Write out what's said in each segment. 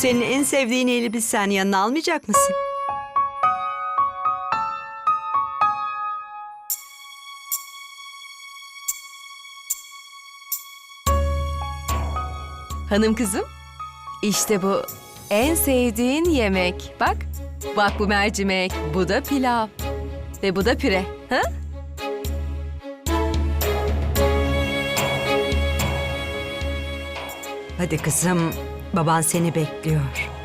Senin en sevdiğin elbisen yanına almayacak mısın? Hanım kızım, işte bu en sevdiğin yemek. Bak, bak bu mercimek, bu da pilav ve bu da püre. Ha? Hadi kızım, baban seni bekliyor.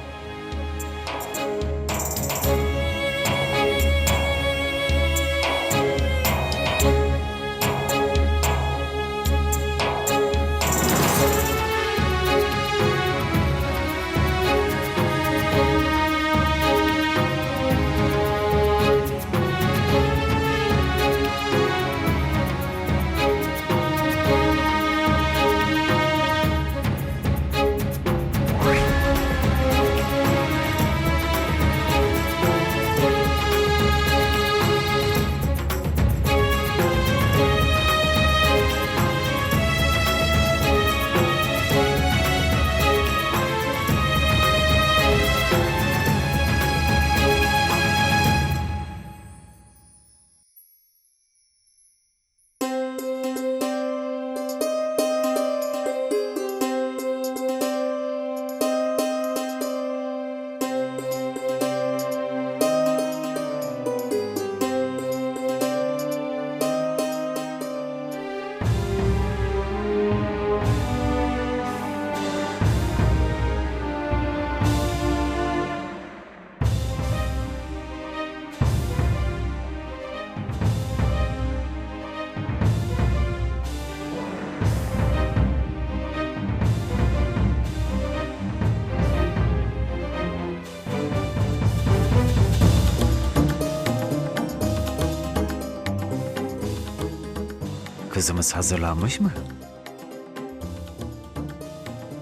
Kızımız hazırlanmış mı?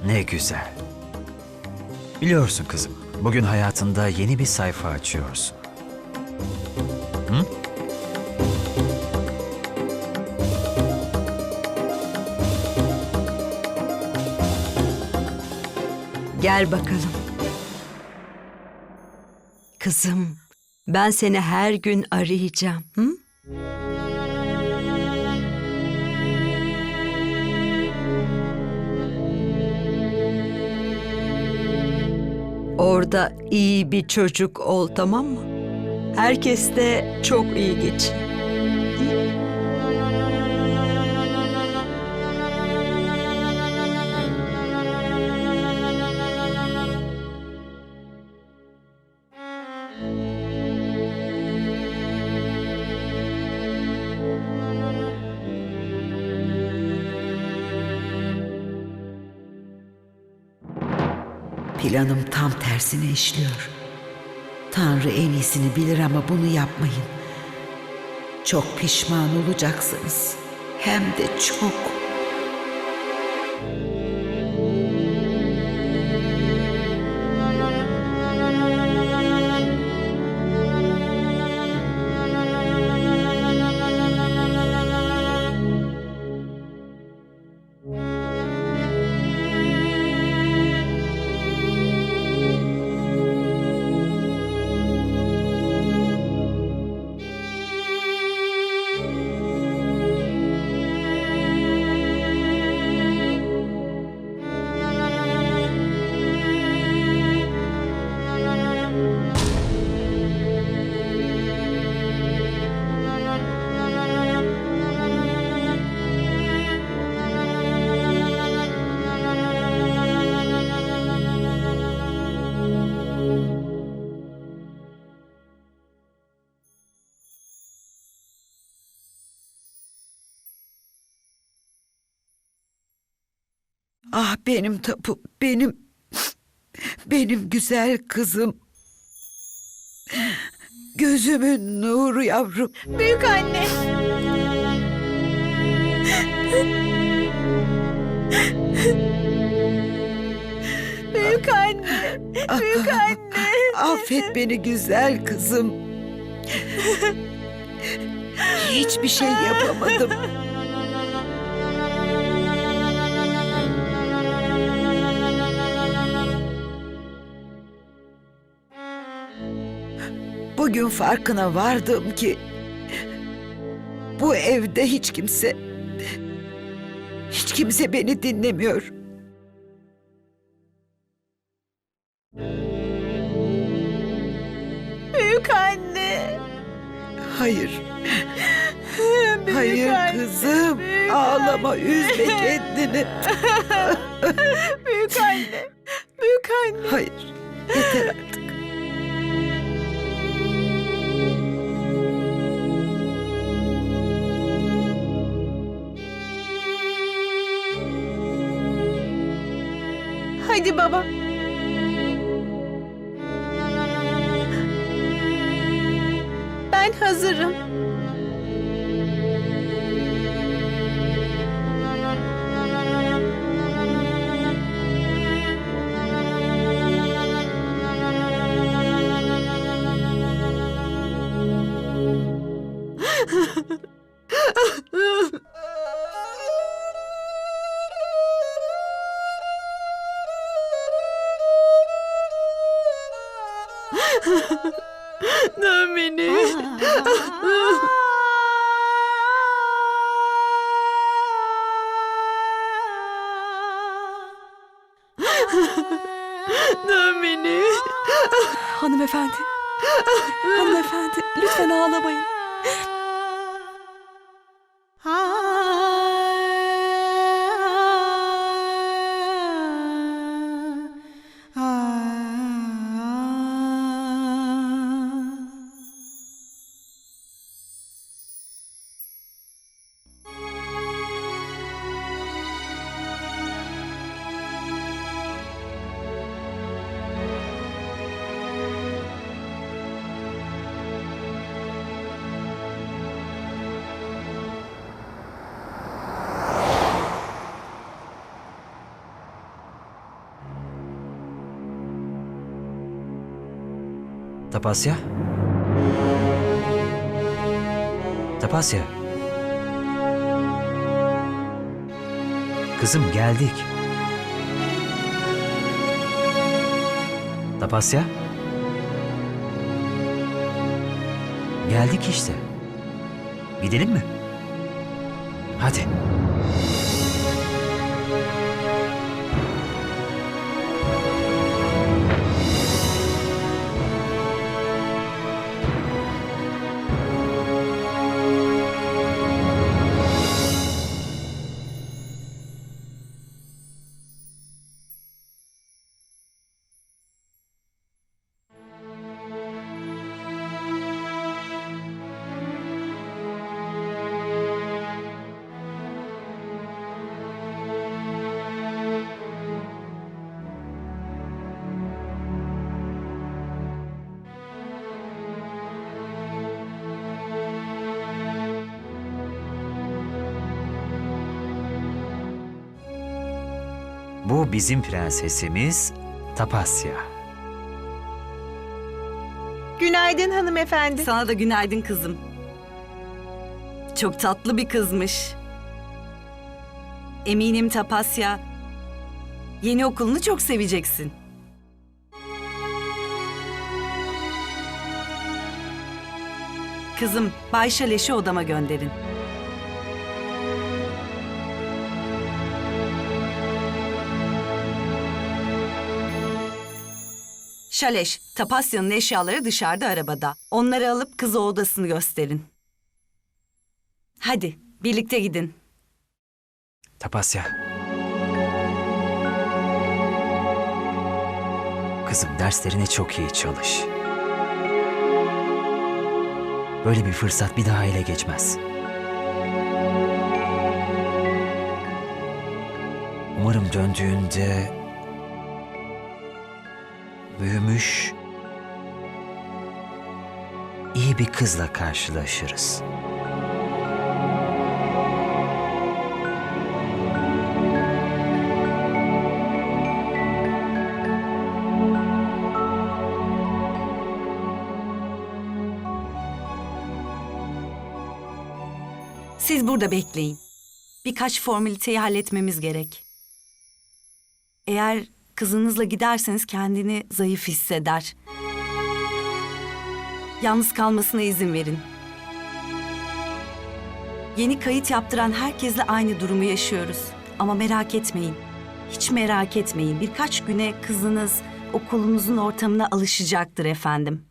Ne güzel. Biliyorsun kızım, bugün hayatında yeni bir sayfa açıyorsun. Hı? Gel bakalım. Kızım, ben seni her gün arayacağım. Hı? Orada iyi bir çocuk ol tamam mı? Herkes de çok iyi geçin. Planım tam tersine işliyor. Tanrı en iyisini bilir ama bunu yapmayın. Çok pişman olacaksınız. Hem de çok. Ah benim tapu, benim, benim güzel kızım. Gözümün nuru yavrum. Büyük anne. Büyük anne. Büyük anne. Affet beni güzel kızım. Hiçbir şey yapamadım. Bugün farkına vardım ki bu evde hiç kimse hiç kimse beni dinlemiyor. Büyük anne. Hayır, Büyük hayır anne, kızım. büyük Ağlama, anne. üzme kendini. Büyük anne. Büyük anne. Hayır, yeter artık. Hadi baba. Ben hazırım. Namini. Hanımefendi. Hanımefendi lütfen ağlamayın. Tapasya? Tapasya. Kızım geldik. Tapasya? Geldik işte. Gidelim mi? Hadi. Bu bizim prensesimiz Tapasya. Günaydın hanımefendi. Sana da günaydın kızım. Çok tatlı bir kızmış. Eminim Tapasya yeni okulunu çok seveceksin. Kızım, Bay Şaleş'i odama gönderin. Şaleş, Tapasya'nın eşyaları dışarıda arabada. Onları alıp kızı odasını gösterin. Hadi, birlikte gidin. Tapasya. Kızım derslerine çok iyi çalış. Böyle bir fırsat bir daha ele geçmez. Umarım döndüğünde büyümüş iyi bir kızla karşılaşırız. Siz burada bekleyin. Birkaç formaliteyi halletmemiz gerek. Eğer kızınızla giderseniz kendini zayıf hisseder. Yalnız kalmasına izin verin. Yeni kayıt yaptıran herkesle aynı durumu yaşıyoruz. Ama merak etmeyin. Hiç merak etmeyin. Birkaç güne kızınız okulunuzun ortamına alışacaktır efendim.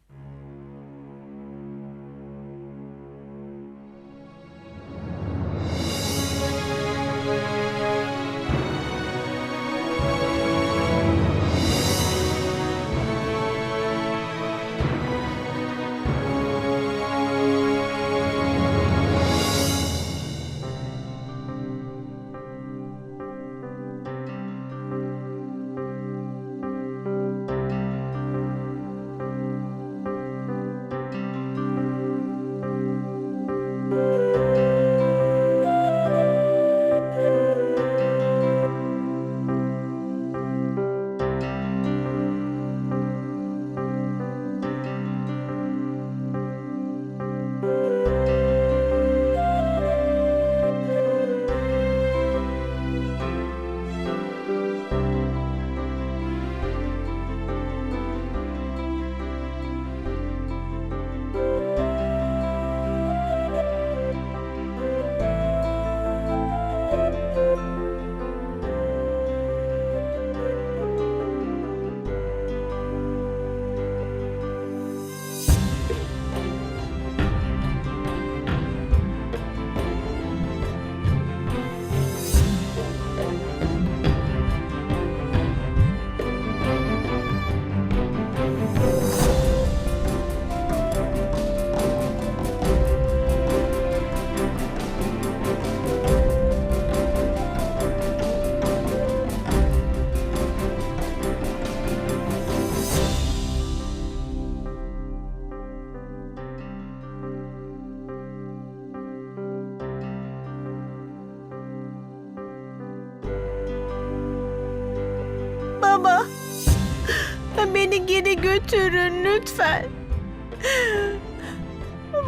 Götürün lütfen.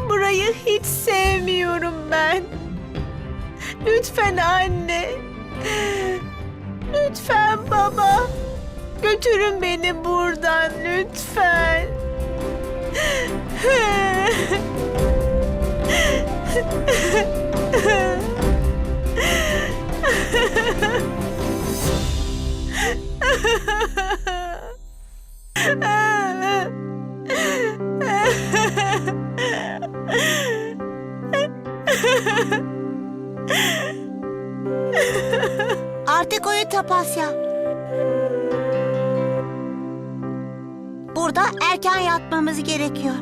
Burayı hiç sevmiyorum ben. Lütfen anne. Lütfen baba. Götürün beni buradan lütfen. Artık uyu Tapasya. Burada erken yatmamız gerekiyor.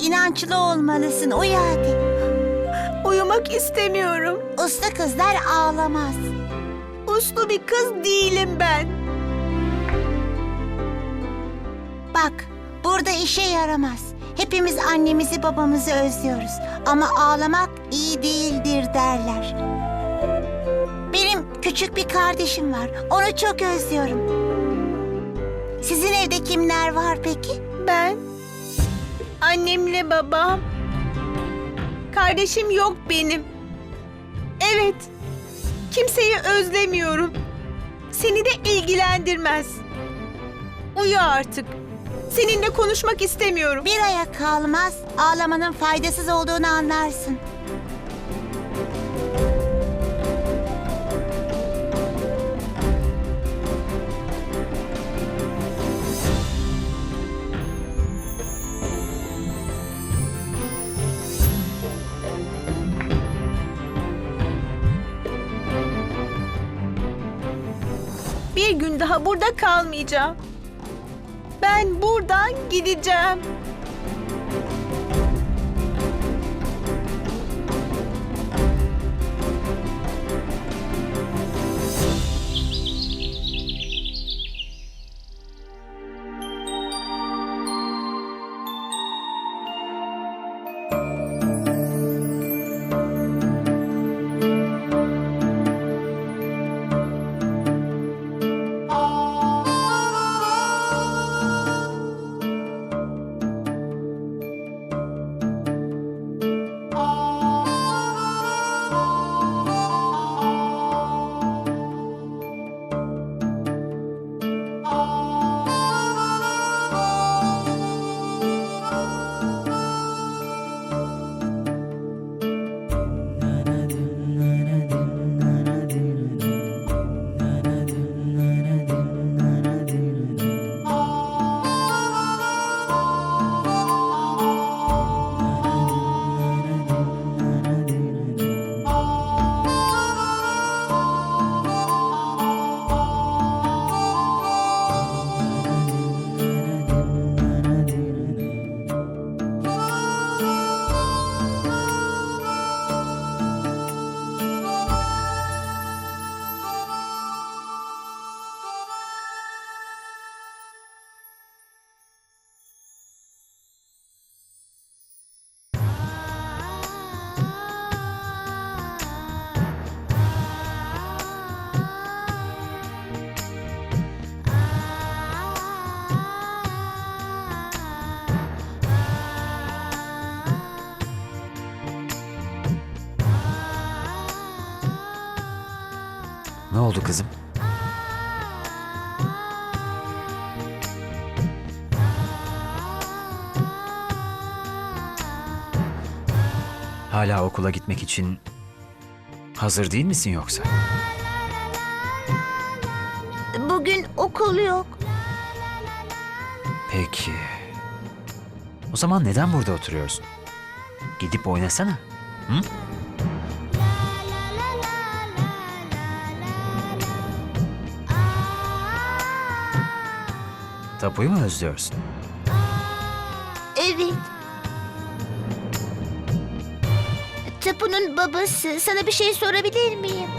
İnançlı olmalısın. Uyu hadi. Uyumak istemiyorum. Uslu kızlar ağlamaz. Uslu bir kız değilim ben. Bak, burada işe yaramaz. Hepimiz annemizi babamızı özlüyoruz. Ama ağlamak iyi değildir derler. Benim küçük bir kardeşim var. Onu çok özlüyorum. Sizin evde kimler var peki? Ben annemle babam. Kardeşim yok benim. Evet. Kimseyi özlemiyorum. Seni de ilgilendirmez. Uyu artık. Seninle konuşmak istemiyorum. Bir aya kalmaz, ağlamanın faydasız olduğunu anlarsın. Bir gün daha burada kalmayacağım. Ben buradan gideceğim. Oldu kızım? Hala okula gitmek için hazır değil misin yoksa? Bugün okul yok. Peki. O zaman neden burada oturuyorsun? Gidip oynasana. Hı? Tapuyu mu özlüyorsun? Evet. Tapu'nun babası. Sana bir şey sorabilir miyim?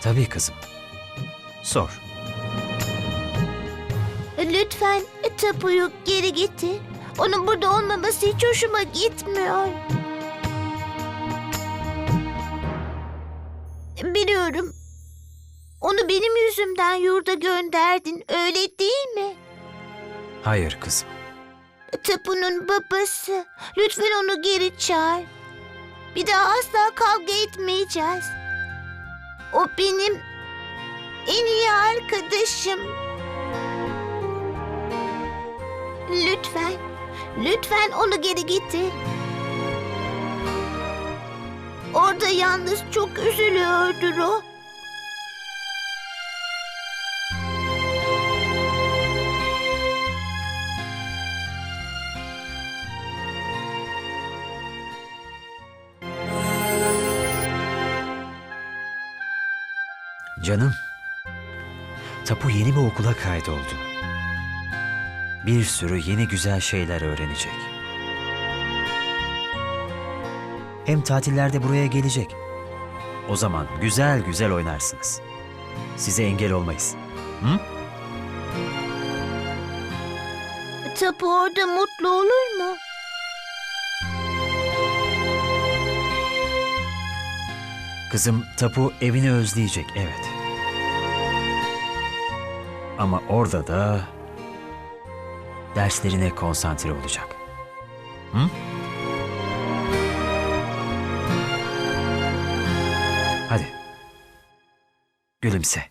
Tabii kızım. Sor. Lütfen Tapu'yu geri getir. Onun burada olmaması hiç hoşuma gitmiyor. Yüzümden yurda gönderdin. Öyle değil mi? Hayır kızım. Tapu'nun babası. Lütfen onu geri çağır. Bir daha asla kavga etmeyeceğiz. O benim en iyi arkadaşım. Lütfen, lütfen onu geri getir. Orada yalnız çok üzülüyordur o. Canım. Tapu yeni bir okula kaydoldu. Bir sürü yeni güzel şeyler öğrenecek. Hem tatillerde buraya gelecek. O zaman güzel güzel oynarsınız. Size engel olmayız. Hı? Tapu orada mutlu olur mu? Kızım Tapu evini özleyecek, evet. Ama orada da derslerine konsantre olacak. Hı? Hadi. Gülümse.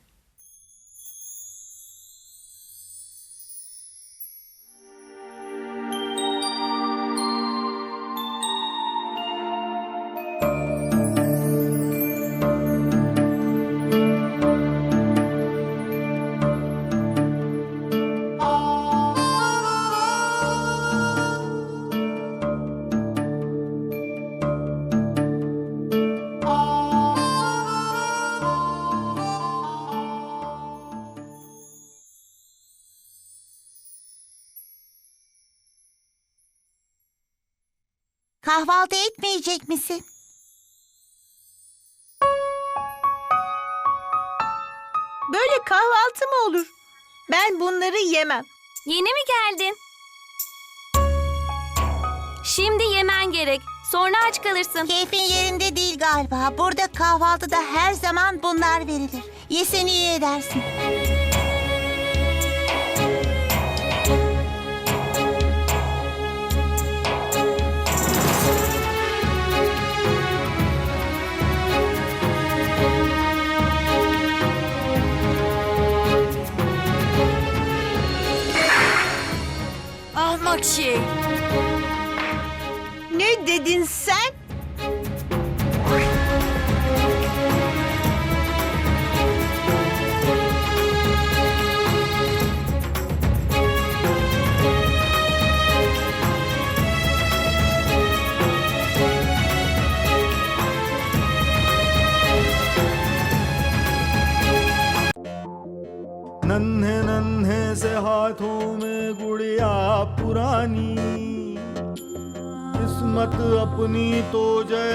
Kahvaltı etmeyecek misin? Böyle kahvaltı mı olur? Ben bunları yemem. Yeni mi geldin? Şimdi yemen gerek. Sonra aç kalırsın. Keyfin yerinde değil galiba. Burada kahvaltıda her zaman bunlar verilir. Yesen iyi edersin. Şey. Ne dedin sen? अपनी तो जैसे